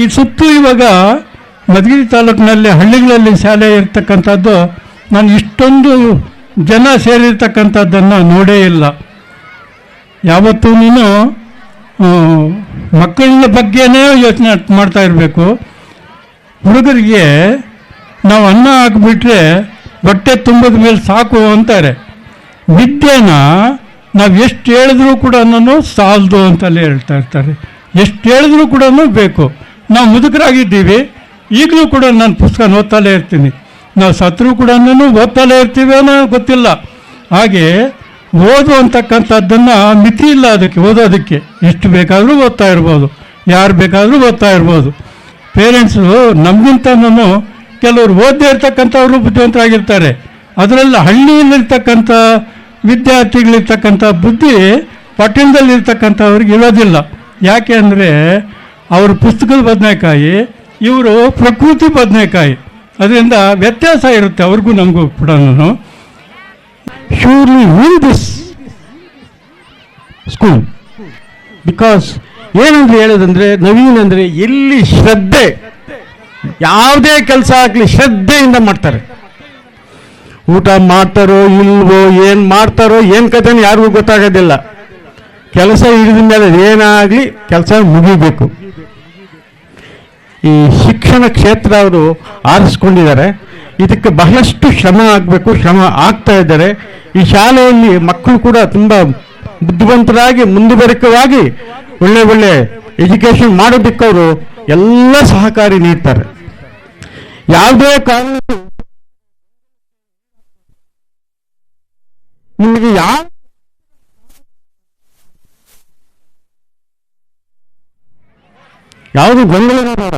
ಈ ಸುತ್ತು ಇವಾಗ ಮಧುಗಿರಿ ತಾಲೂಕಿನಲ್ಲಿ ಹಳ್ಳಿಗಳಲ್ಲಿ ಶಾಲೆ ಇರ್ತಕ್ಕಂಥದ್ದು ನಾನು ಇಷ್ಟೊಂದು ಜನ ಸೇರಿರ್ತಕ್ಕಂಥದ್ದನ್ನು ನೋಡೇ ಇಲ್ಲ. ಯಾವತ್ತೂ ನೀನು ಮಕ್ಕಳ ಬಗ್ಗೆನೇ ಯೋಚನೆ ಮಾಡ್ತಾ ಇರಬೇಕು. ಹುಡುಗರಿಗೆ ನಾವು ಅನ್ನ ಹಾಕಿಬಿಟ್ರೆ ಬಟ್ಟೆ ತುಂಬದ ಮೇಲೆ ಸಾಕು ಅಂತಾರೆ. ವಿದ್ಯೆನ ನಾವು ಎಷ್ಟು ಹೇಳಿದ್ರೂ ಕೂಡ ಸಾಲದು ಅಂತಲೇ ಹೇಳ್ತಾ ಇರ್ತಾರೆ. ಎಷ್ಟು ಹೇಳಿದ್ರು ಕೂಡ ಬೇಕು ನಾವು ಮುದುಕರಾಗಿದ್ದೀವಿ, ಈಗಲೂ ಕೂಡ ನಾನು ಪುಸ್ತಕ ಓದ್ತಾಲೇ ಇರ್ತೀನಿ. ನಾವು ಸತ್ರು ಕೂಡ ಓದ್ತಾಲೇ ಇರ್ತೀವಿ ಅನ್ನೋ ಗೊತ್ತಿಲ್ಲ. ಹಾಗೆ ಓದು ಅಂತಕ್ಕಂಥದ್ದನ್ನು ಮಿತಿ ಇಲ್ಲ ಅದಕ್ಕೆ, ಓದೋದಕ್ಕೆ. ಎಷ್ಟು ಬೇಕಾದರೂ ಓದ್ತಾ ಇರ್ಬೋದು, ಯಾರು ಬೇಕಾದರೂ ಓದ್ತಾ ಇರ್ಬೋದು. ಪೇರೆಂಟ್ಸು ನಮಗಿಂತನೂ ಕೆಲವರು ಓದದೇ ಇರ್ತಕ್ಕಂಥವ್ರು ಬುದ್ಧಿವಂತರಾಗಿರ್ತಾರೆ. ಅದರಲ್ಲಿ ಹಳ್ಳಿಯಲ್ಲಿರ್ತಕ್ಕಂಥ ವಿದ್ಯಾರ್ಥಿಗಳಿರ್ತಕ್ಕಂಥ ಬುದ್ಧಿ ಪಟ್ಟಣದಲ್ಲಿರ್ತಕ್ಕಂಥವ್ರಿಗೆ ಇರೋದಿಲ್ಲ. ಯಾಕೆ ಅಂದರೆ ಅವರು ಪುಸ್ತಕದ ಬದನೆಕಾಯಿ, ಇವರು ಪ್ರಕೃತಿ ಬದನೆಕಾಯಿ. ಅದರಿಂದ ವ್ಯತ್ಯಾಸ ಇರುತ್ತೆ ಅವ್ರಿಗೂ ನಮಗೂ ಕೂಡ. ನಾನು surely will this school because ಏನಂದ್ರೆ ಹೇಳೋದಂದ್ರೆ, ನವೀನ್ ಅಂದ್ರೆ ಎಲ್ಲಿ ಶ್ರದ್ಧೆ, ಯಾವುದೇ ಕೆಲಸ ಆಗಲಿ ಶ್ರದ್ಧೆಯಿಂದ ಮಾಡ್ತಾರೆ. ಊಟ ಮಾಡ್ತಾರೋ ಇಲ್ವೋ, ಏನು ಮಾಡ್ತಾರೋ, ಏನು ಕಥೆನೂ ಯಾರಿಗೂ ಗೊತ್ತಾಗೋದಿಲ್ಲ. ಕೆಲಸ ಹಿಡಿದ ಮೇಲೆ ಏನಾಗಲಿ ಕೆಲಸ ಮುಗಿಬೇಕು. ಈ ಶಿಕ್ಷಣ ಕ್ಷೇತ್ರ ಅವರು ಆರಿಸ್ಕೊಂಡಿದ್ದಾರೆ. ಇದಕ್ಕೆ ಬಹಳಷ್ಟು ಶ್ರಮ ಆಗಬೇಕು, ಶ್ರಮ ಆಗ್ತಾ ಇದ್ದಾರೆ. ಈ ಶಾಲೆಯಲ್ಲಿ ಮಕ್ಕಳು ಕೂಡ ತುಂಬ ಬುದ್ಧಿವಂತರಾಗಿ, ಮುಂದುವರಿಕವಾಗಿ ಒಳ್ಳೆ ಒಳ್ಳೆ ಎಜುಕೇಷನ್ ಮಾಡೋದಕ್ಕೆ ಅವರು ಎಲ್ಲ ಸಹಕಾರಿ ನೀಡ್ತಾರೆ. ಯಾವುದೇ ಕಾರಣ ನಿಮಗೆ ಯಾವ ಯಾವುದು ಗೊಂದಲನೇ ಬೇಡ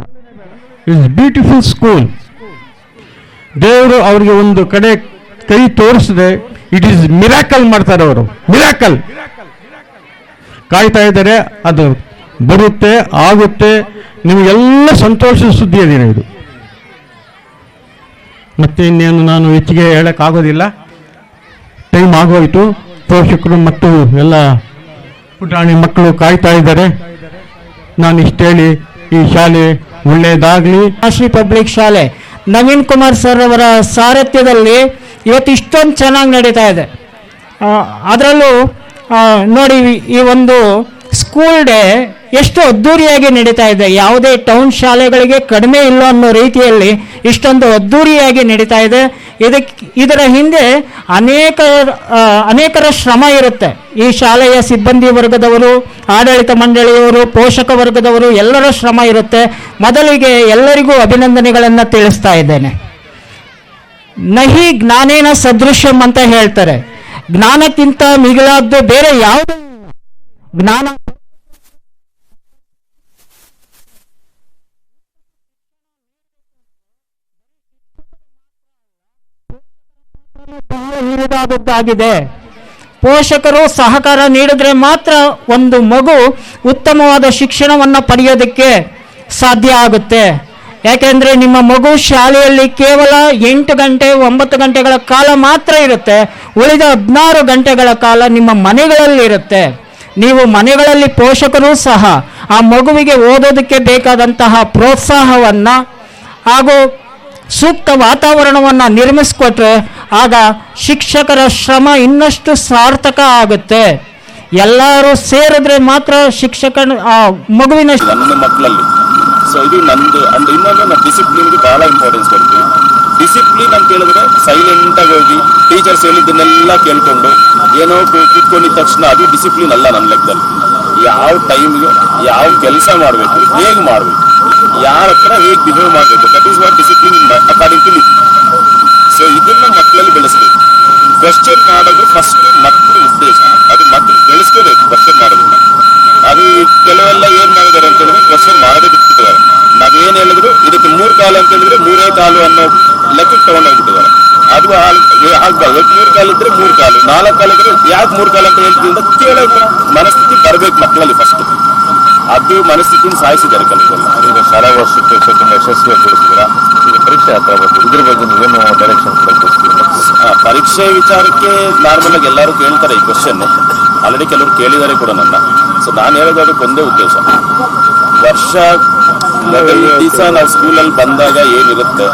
ಇಟ್ಸ್ ಬ್ಯೂಟಿಫುಲ್ ಸ್ಕೂಲ್ ದೇವರು ಅವ್ರಿಗೆ ಒಂದು ಕಡೆ ಕೈ ತೋರಿಸಿದೆ ಇಟ್ ಈಸ್ ಮಿರಾಕಲ್ ಮಾಡ್ತಾರೆ ಅವರು. ಮಿರಾಕಲ್ ಕಾಯ್ತಾ ಇದ್ದಾರೆ, ಅದು ಬರುತ್ತೆ, ಆಗುತ್ತೆ. ನಿಮಗೆಲ್ಲ ಸಂತೋಷದ ಸುದ್ದಿ ಅದೇನೆ ಇದು. ಮತ್ತೆ ಇನ್ನೇನು ನಾನು ಹೆಚ್ಚಿಗೆ ಹೇಳೋಕ್ಕಾಗೋದಿಲ್ಲ. ಟೈಮ್ ಆಗೋಯ್ತು. ಪೋಷಕರು ಮತ್ತು ಎಲ್ಲ ಪುಟಾಣಿ ಮಕ್ಕಳು ಕಾಯ್ತಾ ಇದ್ದಾರೆ. ನಾನು ಇಷ್ಟು ಹೇಳಿ ಈ ಶಾಲೆ ಒಳ್ಳೆಯದಾಗಲಿ. ಕಾಶಿ ಪಬ್ಲಿಕ್ ಶಾಲೆ. ನವೀನ್ ಕುಮಾರ್ ಸರ್ ಅವರ ಸಾರಥ್ಯದಲ್ಲಿ ಇವತ್ತು ಇಷ್ಟೊಂದು ಚೆನ್ನಾಗಿ ನಡೀತಾ ಇದೆ. ಅದರಲ್ಲೂ ನೋಡಿ ಈ ಒಂದು ಸ್ಕೂಲ್ ಡೇ ಎಷ್ಟು ಅದ್ದೂರಿಯಾಗಿ ನಡೀತಾ ಇದೆ, ಯಾವುದೇ ಟೌನ್ ಶಾಲೆಗಳಿಗೆ ಕಡಿಮೆ ಇಲ್ಲ ಅನ್ನೋ ರೀತಿಯಲ್ಲಿ ಇಷ್ಟೊಂದು ಅದ್ದೂರಿಯಾಗಿ ನಡೀತಾ ಇದೆ. ಇದಕ್ಕೆ ಇದರ ಹಿಂದೆ ಅನೇಕ ಅನೇಕರ ಶ್ರಮ ಇರುತ್ತೆ. ಈ ಶಾಲೆಯ ಸಿಬ್ಬಂದಿ ವರ್ಗದವರು, ಆಡಳಿತ ಮಂಡಳಿಯವರು, ಪೋಷಕ ವರ್ಗದವರು ಎಲ್ಲರ ಶ್ರಮ ಇರುತ್ತೆ. ಮೊದಲಿಗೆ ಎಲ್ಲರಿಗೂ ಅಭಿನಂದನೆಗಳನ್ನು ತಿಳಿಸ್ತಾ ಇದ್ದೇನೆ. ನಹಿ ಜ್ಞಾನೇನ ಸದೃಶ್ಯಂ ಅಂತ ಹೇಳ್ತಾರೆ. ಜ್ಞಾನಕ್ಕಿಂತ ಮಿಗಿಲಾದ್ದು ಬೇರೆ ಯಾವುದು ಜ್ಞಾನ ಬಹಳ ಹಿರಿದಾದದ್ದಾಗಿದೆ. ಪೋಷಕರು ಸಹಕಾರ ನೀಡಿದ್ರೆ ಮಾತ್ರ ಒಂದು ಮಗು ಉತ್ತಮವಾದ ಶಿಕ್ಷಣವನ್ನು ಪಡೆಯೋದಕ್ಕೆ ಸಾಧ್ಯ ಆಗುತ್ತೆ. ಯಾಕೆಂದ್ರೆ ನಿಮ್ಮ ಮಗು ಶಾಲೆಯಲ್ಲಿ ಕೇವಲ ಎಂಟು ಗಂಟೆ, ಒಂಬತ್ತು ಗಂಟೆಗಳ ಕಾಲ ಮಾತ್ರ ಇರುತ್ತೆ. ಉಳಿದ ಹದಿನಾರು ಗಂಟೆಗಳ ಕಾಲ ನಿಮ್ಮ ಮನೆಗಳಲ್ಲಿ ಇರುತ್ತೆ. ನೀವು ಮನೆಗಳಲ್ಲಿ ಪೋಷಕರು ಸಹ ಆ ಮಗುವಿಗೆ ಓದೋದಕ್ಕೆ ಬೇಕಾದಂತಹ ಪ್ರೋತ್ಸಾಹವನ್ನ ಹಾಗೂ ಸೂಕ್ತ ವಾತಾವರಣವನ್ನು ನಿರ್ಮಿಸಿಕೊಟ್ರೆ ಆಗ ಶಿಕ್ಷಕರ ಶ್ರಮ ಇನ್ನಷ್ಟು ಸಾರ್ಥಕ ಆಗುತ್ತೆ. ಎಲ್ಲರೂ ಸೇರಿದ್ರೆ ಮಾತ್ರ ಶಿಕ್ಷಕನ, ಆ, ಮಗುವಿನ ಮಕ್ಕಳಲ್ಲಿ. ಸೊ ಇದು ನಂದು ಅಂಡ್ ಇನ್ನೊಂದು ನಾನು ಡಿಸಿಪ್ಲಿನ್ಗೆ ಬಹಳ ಇಂಪಾರ್ಟೆನ್ಸ್ ಕೊಡ್ತೀವಿ ಡಿಸಿಪ್ಲಿನ್ ಅಂತ ಹೇಳಿದ್ರೆ ಸೈಲೆಂಟ್ ಆಗಿ ಹೋಗಿ ಟೀಚರ್ಸ್ ಹೇಳಿದ್ದನ್ನೆಲ್ಲ ಕೇಳ್ಕೊಂಡು ಏನೋ ಕು- ಕೂತ್ಕೊಂಡಿದ ತಕ್ಷಣ ಅದು ಡಿಸಿಪ್ಲಿನ್ ಅಲ್ಲ ನನ್ನ ಲೆಕ್ಕದಲ್ಲಿ. ಯಾವ ಟೈಮ್ಗೆ ಯಾವ ಕೆಲಸ ಮಾಡಬೇಕು, ಹೇಗೆ ಮಾಡಬೇಕು? ಯಾರ ಹತ್ರ ಹೇಗೆ ಬಿಹೇವ್ ಮಾಡಬೇಕು? That is what discipline according to so ಇದನ್ನ ಮಕ್ಕಳಲ್ಲಿ ಬೆಳೆಸ್ಬೇಕು. ಕ್ವಶನ್ ಮಾಡೋದು ಫಸ್ಟ್ ಮಕ್ಕಳ ಉದ್ದೇಶ. ಅದು ಮಕ್ಕಳು ಬೆಳೆಸ್ಕೋಬೇಕು ಕ್ವಶನ್ ಮಾಡೋದನ್ನ. ಅದು ಕೆಲವೆಲ್ಲ ಏನ್ ಮಾಡಿದ್ದಾರೆ ಅಂತ ಹೇಳಿದ್ರೆ ಕ್ವಶನ್ ಮಾಡದೆ ಬಿಟ್ಟಿದ್ದಾರೆ ನಾವೇನ್ ಹೇಳಿದ್ರು? ಇದಕ್ಕೆ ಮೂರು ಕಾಲು ಅಂತ ಹೇಳಿದ್ರೆ ಮೂರೇ ಕಾಲು ಅನ್ನೋ ಲೆಕ್ಕಕ್ಕೆ ತಗೊಂಡೋಗ್ಬಿಟ್ಟಿದ್ದಾರೆ. ಅದು ಆಗ್- ಆಗ್ಬಾರ್ದು. ಮೂರು ಕಾಲು ಇದ್ರೆ ಮೂರು ಕಾಲು. ನಾಲ್ಕು ಕಾಲು ಇದ್ರೆ ಯಾಕೆ ಮೂರ್ ಕಾಲು ಅಂತ ಹೇಳ್ತೀವಿ ಅಂತ ಕೇಳೋ ಮನಸ್ಥಿತಿ ಬರಬೇಕು ಮಕ್ಕಳಲ್ಲಿ ಫಸ್ಟ್ ಅದು ಮನಸ್ಥಿತಿಯನ್ನು ಸಾಯಿಸಿದ್ದಾರೆ ಕೆಲಸದಲ್ಲಿ ಈಗ ಶಾಲಾ ವರ್ಷಕ್ಕೆ ತುಂಬಾ ಯಶಸ್ವಿಗೊಳಿಸಿದ್ರ ಈಗ ಪರೀಕ್ಷೆ ಹತ್ರ ಬಂತು ಇದ್ರ ಬಗ್ಗೆ ನೀವೇನು ಡೈರೆಕ್ಷನ್ ಪರೀಕ್ಷೆ ವಿಚಾರಕ್ಕೆ ನಾರ್ಮಲ್ ಆಗಿ ಎಲ್ಲರೂ ಕೇಳ್ತಾರೆ ಈ ಕ್ವಶನ್ ಆಲ್ರೆಡಿ ಕೆಲವರು ಕೇಳಿದ್ದಾರೆ ಕೂಡ ನನ್ನ. ಸೊ ನಾನು ಹೇಳೋದು ಅದಕ್ಕೆ ಒಂದೇ ಉದ್ದೇಶ. ವರ್ಷ ದಿವಸ ನಾವು ಸ್ಕೂಲಲ್ಲಿ ಬಂದಾಗ ಏನಿರುತ್ತೆ?